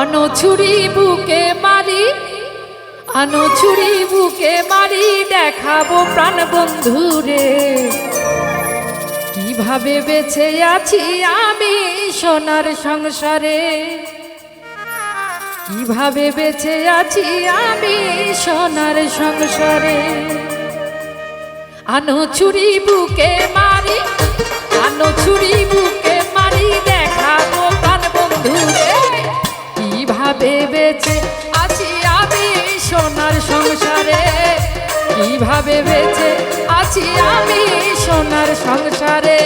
আনো ছুরি বুকে মারি, আনো ছুরি বুকে মারি, দেখাবো প্রাণ বন্ধুরে। কীভাবে বেঁচে আছি আমি সোনার সংসারে? কীভাবে বেঁচে আছি আমি সোনার সংসারে? আনো ছুরি বুকে মারি, আনো ছুরি বুকে বেঁচে আছি আমি সোনার সংসারে। কীভাবে বেঁচে আছি আমি সোনার সংসারে?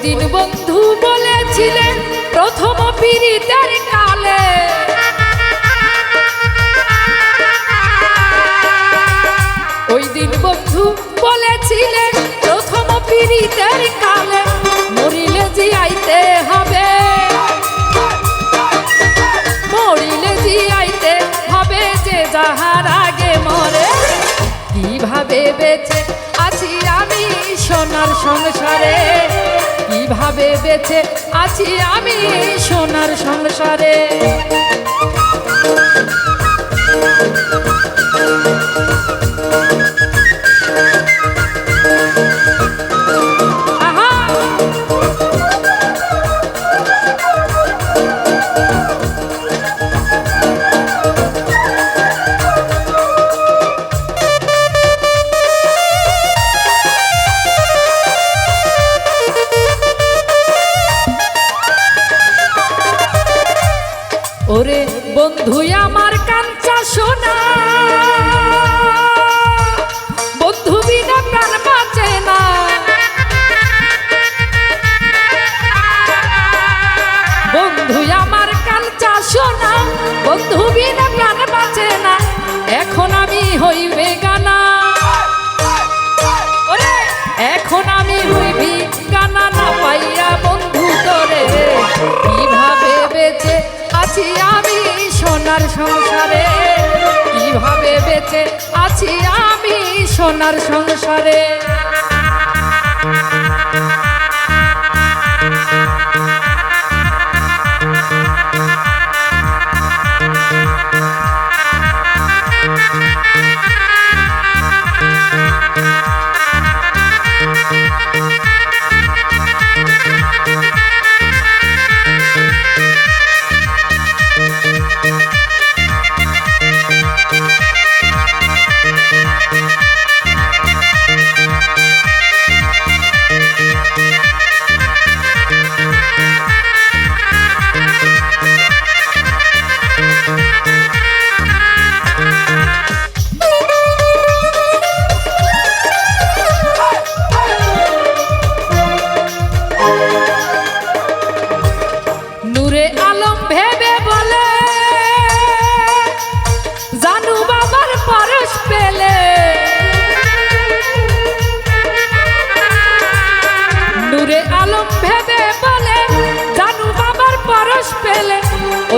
ওই দিন বন্ধু বলেছিলেন, প্রথম পীড়িতের কালে। ওই দিন বন্ধু বলেছিলেন, প্রথম পীড়িতের কালে মরিলে আইতে হবে। মরিলে আইতে হবে যে যাহার আগে মরে। কীভাবে বেঁচে আছি আমি সোনার সংসারে? কীভাবে বেঁচে আছি আমি সোনার সংসারে? আমার কাঞ্চা সোনা। বন্ধু বিনা প্রাণ বাঁচে না। বন্ধু আমার কাঞ্চা সোনা, বন্ধু বিনা প্রাণ বাঁচে না। এখন আমি হইবে গানা এখন আমি হইবি গানা না পাইয়া বন্ধু তোরে। কীভাবে বেঁচে আছি আমি? সোনার সংসারে? কীভাবে বেঁচে আছি আমি সোনার সংসারে?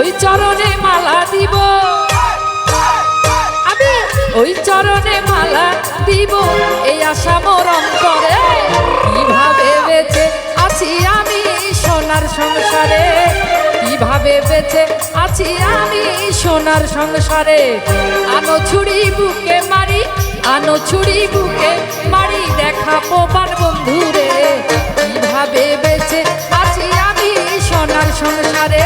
ওই চরণে মালা দিব। আমি ওই চরণে মালা দিব। এই আশা মরম করে কীভাবে বেঁচে আছি আমি সোনার সংসারে? কীভাবে বেঁচে আছি আমি সোনার সংসারে? আনো ছুরি বুকে মারি আনো ছুরি বুকে মারি দেখা পোপার বন্ধুরে। কীভাবে বেঁচে আছি আমি সোনার সংসারে?